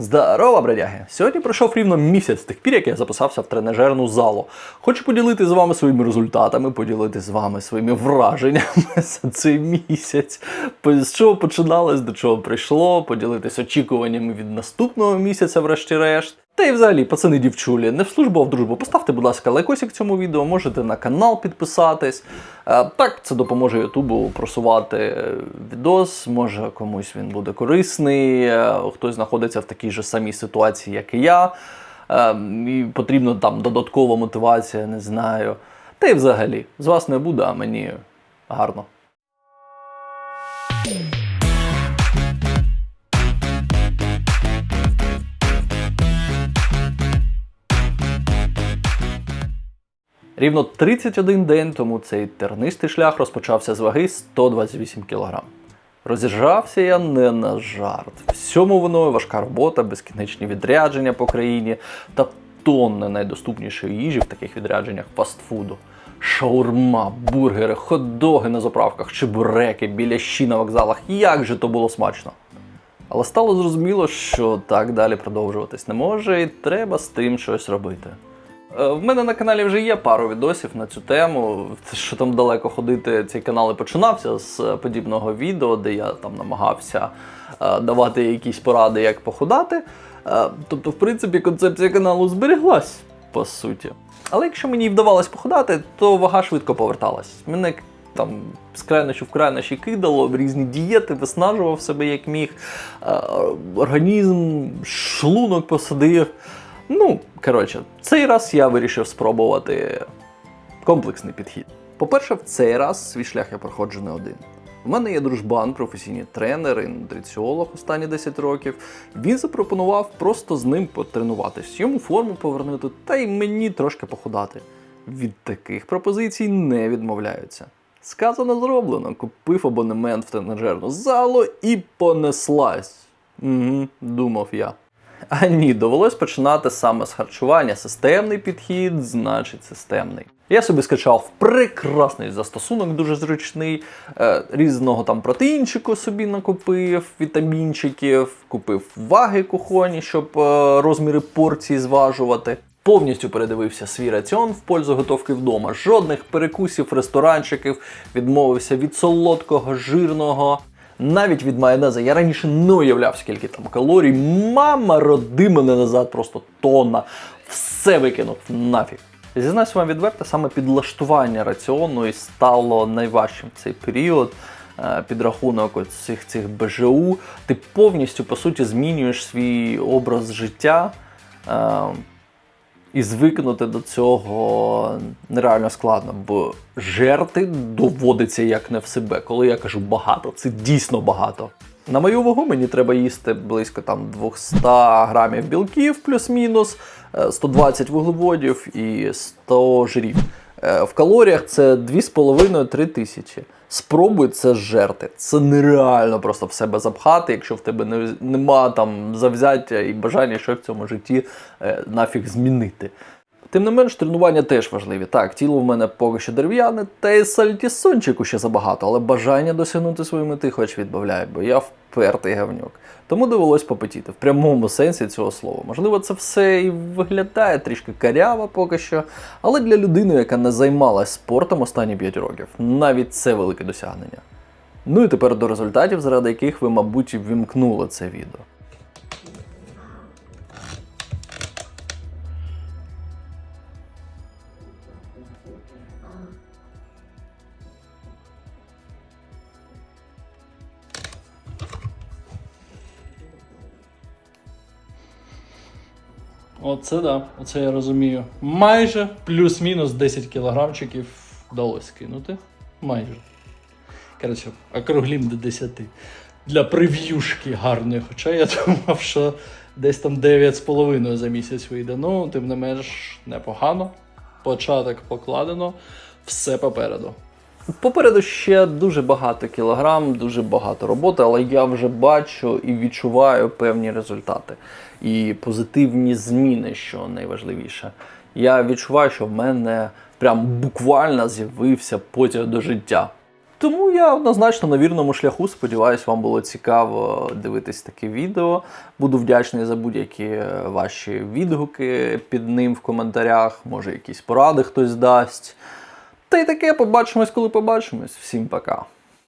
Здорово, бродяги! Сьогодні пройшов рівно місяць тих пір, як я записався в тренажерну залу. Хочу поділити з вами своїми результатами, поділити з вами своїми враженнями за цей місяць. З чого починалось, до чого прийшло, поділитись очікуваннями від наступного місяця, врешті-решт. Та й взагалі, пацани дівчулі, не в службу, а в дружбу. Поставте, будь ласка, лайкосик цьому відео, можете на канал підписатись. Е, Так, це допоможе Ютубу просувати е, відос. Може комусь він буде корисний, е, хтось знаходиться в такій же самій ситуації, як і я. Е, І потрібна там додаткова мотивація, не знаю. Та й взагалі, з вас не буде, а мені гарно. Рівно 31 день тому цей тернистий шлях розпочався з ваги 128 кг. Розіржався я не на жарт. Всьому виною важка робота, безкінечні відрядження по країні та тонни найдоступнішої їжі в таких відрядженнях фастфуду. Шаурма, бургери, хот-доги на заправках, чебуреки, білящі на вокзалах. Як же то було смачно! Але стало зрозуміло, що так далі продовжуватись не може, і треба з тим щось робити. Е, В мене на каналі вже є пару відосів на цю тему. Що там далеко ходити, цей канал і починався з е, подібного відео, де я там намагався е, давати якісь поради, як похудати. Тобто, в принципі, концепція каналу збереглась, по суті. Але якщо мені вдавалось похудати, то вага швидко поверталась. Мене там з крайнощів в крайнощі кидало в різні дієти, виснажував себе як міг, організм, шлунок посадив. Ну, коротше, цей раз я вирішив спробувати комплексний підхід. По-перше, в цей раз свій шлях я проходжу не один. У мене є дружбан, професійний тренер і нутриціолог останні 10 років. Він запропонував просто з ним потренуватись, йому форму повернути та й мені трошки похудати. Від таких пропозицій не відмовляються. Сказано зроблено, купив абонемент в тренажерну залу і понеслась. Угу, думав я. А ні, довелось починати саме з харчування. Системний підхід, значить системний. Я собі скачав прекрасний застосунок, дуже зручний. Е, різного там протеїнчику собі накупив, вітамінчиків, купив ваги кухоні, щоб е, розміри порцій зважувати. Повністю передивився свій раціон в пользу готовки вдома. Жодних перекусів, ресторанчиків, відмовився від солодкого, жирного. Навіть від майонеза я раніше не уявляв, скільки там калорій. Мама роди мене назад, просто тонна. Все викинув нафіг. Зізнаюсь вам відверто, саме підлаштування раціону і стало найважчим цей період. Е, Підрахунок цих цих БЖУ. Ти повністю по суті змінюєш свій образ життя. Е, і звикнути до цього нереально складно, бо жерти доводиться як не в себе. Коли я кажу багато, це дійсно багато. На мою вагу мені треба їсти близько там 200 грамів білків плюс-мінус, е, 120 вуглеводів і 100 жирів. Е, В калоріях це 2,5-3 тисячі. Спробуй це зжерти. Це нереально просто в себе запхати, якщо в тебе не, нема там завзяття і бажання, що в цьому житті е, нафіг змінити. Тим не менш, тренування теж важливі. Так, тіло в мене поки що дерев'яне, та й сальтісончику ще забагато, але бажання досягнути своєї мети хоч відбавляє, бо я впертий гавнюк. Тому довелось попотіти в прямому сенсі цього слова. Можливо, це все і виглядає трішки каряво поки що, але для людини, яка не займалась спортом останні 5 років, навіть це велике досягнення. Ну і тепер до результатів, заради яких ви, мабуть, і ввімкнули це відео. Оце да, оце я розумію. Майже плюс-мінус 10 кілограмчиків вдалося скинути. Майже. Коротше, округлім до 10. Для прев'юшки гарної. Хоча я думав, що десь там 9,5 за місяць вийде. Ну, тим не менш, непогано. Початок покладено, все попереду. Попереду ще дуже багато кілограм, дуже багато роботи, але я вже бачу і відчуваю певні результати і позитивні зміни, що найважливіше. Я відчуваю, що в мене прям буквально з'явився потяг до життя. Тому я однозначно на вірному шляху. Сподіваюсь, вам було цікаво дивитись таке відео. Буду вдячний за будь-які е, ваші відгуки під ним в коментарях. Може, якісь поради хтось дасть. Та й таке, побачимось, коли побачимось. Всім пока.